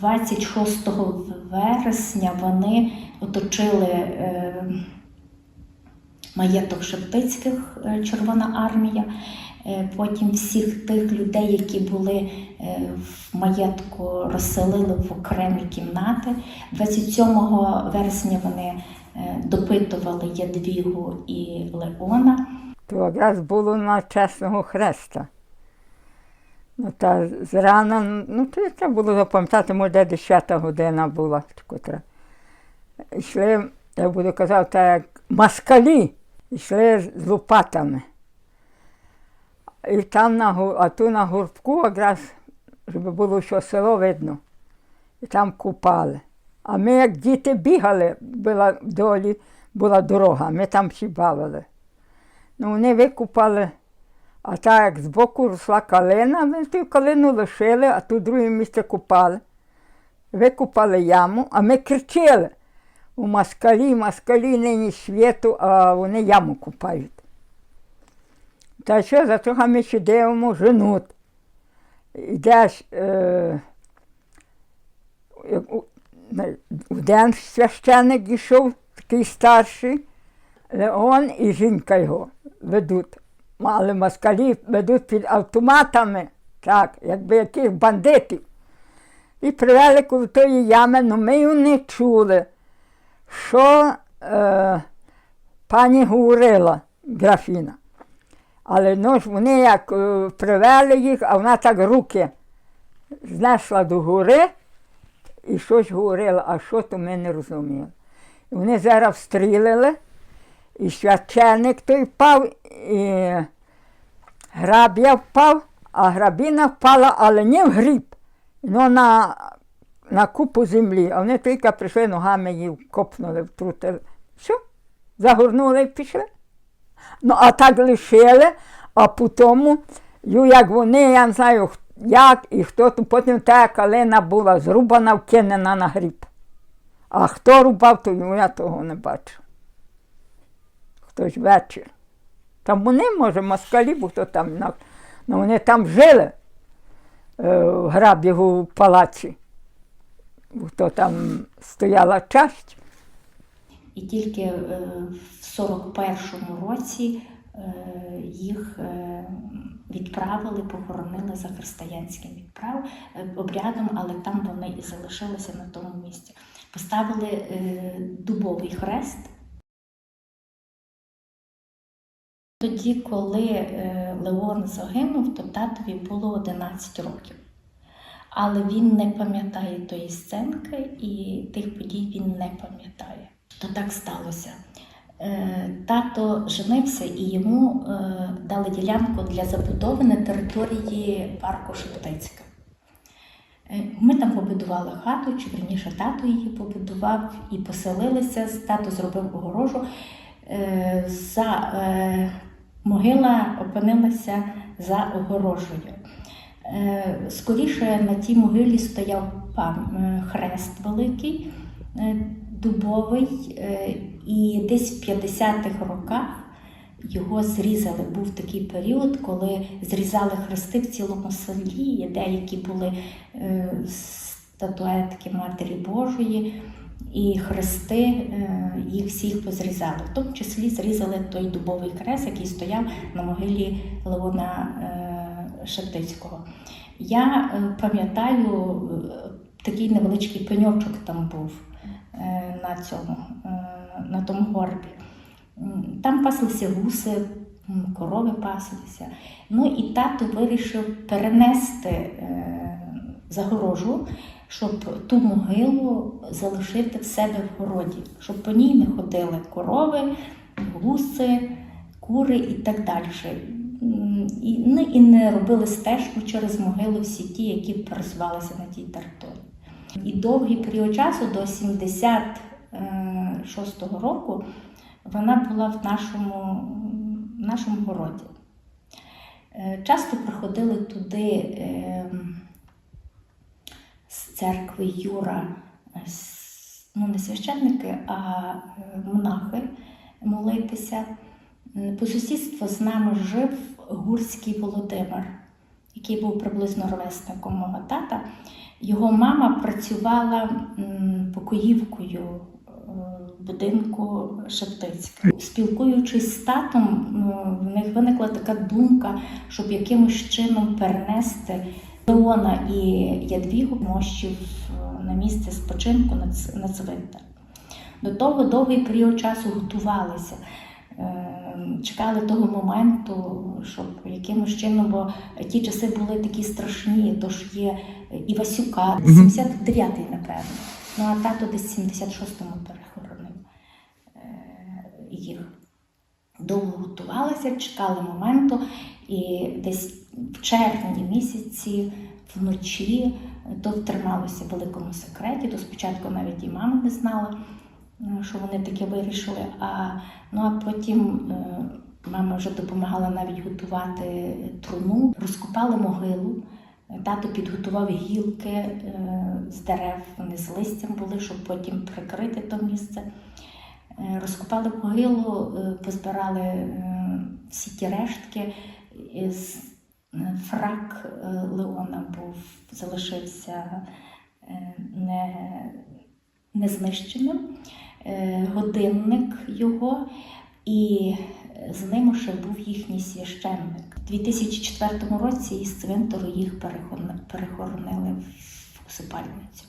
26 вересня вони оточили е, маєток Шептицьких е, Червона армія. Е, Потім всіх тих людей, які були в маєтку, розселили в окремі кімнати. 27 вересня вони допитували Ядвігу і Леона. То якраз було на Чесного Хреста. Ну, та зрана, ну, то це було запам'ятати, може, 10 година була, котра. Йшли, я буду казати, так, як маскалі, йшли з лопатами. І там на, а ту на гуртку якраз, щоб було що село видно. І там купали. А ми, як діти бігали, була вдолі, була дорога, ми там всі бавили. Ну, вони викупали, а так як збоку росла калина, ми ту калину лишили, а тут друге місце купали. Викупали яму, а ми кричили. У москалі, москалі нині світу, а вони яму купають. Та що, за того ми ще дивимо женуть. Йдеш е, у- на- день священник йшов, такий старший, Леон і жінка його ведуть. Але москалі ведуть під автоматами, так, якби яких бандитів. І привели коло тої ями, але ми й не чули, що е, пані говорила, графіна. Але ну вони як е, привели їх, а вона так руки знесла до гори і щось говорила, а що то ми не розуміли. І вони зараз стрілили, і священик той впав, і граб'я впав, а грабіна впала, але не в гріб, ну на, на купу землі. А вони тільки прийшли ногами її копнули, втрутили. Все, загорнули і пішли. Ну, а так лишили, а потім, ю, як вони, я не знаю, як і хто, то потім та калина була зрубана, вкинена на гріб. А хто рубав, то я того не бачив. Хтось вечір. Там вони, може, москалі, бо хто там, ну, вони там жили е, в грабігу палаці. Бо то там стояла часть. І тільки е, в 41-му році е, їх відправили, похоронили за християнським відправ обрядом, але там вони і залишилися на тому місці. Поставили дубовий хрест. Тоді, коли е, Леон загинув, то татові було 11 років. Але він не пам'ятає тої сценки і тих подій він не пам'ятає. То так сталося. Е, Тато женився і йому е, дали ділянку для забудови на території парку Шептицька. Ми там побудували хату, чи верніше тато її побудував і поселилися. Тато зробив огорожу. За, могила опинилася за огорожею. Е, Скоріше на тій могилі стояв е, хрест великий, е, дубовий, і десь в 50-х роках його зрізали. Був такий період, коли зрізали хрести в цілому селі. Деякі були статуетки Матері Божої, і хрести е, їх всіх позрізали. В тому числі зрізали той дубовий хрест, який стояв на могилі Леона е, Шептицького. Я е, пам'ятаю, такий невеличкий пеньочок там був на цьому, на тому горбі. Там паслися гуси, корови паслися. Ну і тато вирішив перенести загорожу, щоб ту могилу залишити в себе в городі, щоб по ній не ходили корови, гуси, кури і так далі. І, ну, і не робили стежку через могили всі ті, які пересувалися на тій території. І довгий період часу, до 76-го року, вона була в нашому, в нашому городі. Е, Часто приходили туди е, з церкви Юра, е, ну не священники, а е, монахи молитися. По сусідству з нами жив Гурський Володимир. який був приблизно ровесником мого тата. Його мама працювала покоївкою е, будинку Шептицька. Спілкуючись з татом, ну, в них виникла така думка, щоб якимось чином перенести Леона і Ядвігу мощів е, на місце спочинку на цвинтар. До того довгий період часу готувалися. е, Чекали того моменту, щоб якимось чином, бо ті часи були такі страшні, тож є Івасюка, 79-й, напевно. Ну а тато десь 76-му перехоронив е, їх. Довго готувалися, чекали моменту, і десь в червні місяці вночі то трималося в великому секреті, то спочатку навіть і мама не знала, е, що вони таке вирішили. А, ну, а потім е, мама вже допомагала навіть готувати труну, розкопали могилу. Тато підготував гілки е, з дерев, вони з листям були, щоб потім прикрити то місце. Розкопали могилу, позбирали всі ті рештки. Із е, фрак е, Леона був, залишився е, не, незнищеним, Е, годинник його, і з ним ще був їхній священник. У 2004 році із цвинтару їх перехоронили в усипальницю.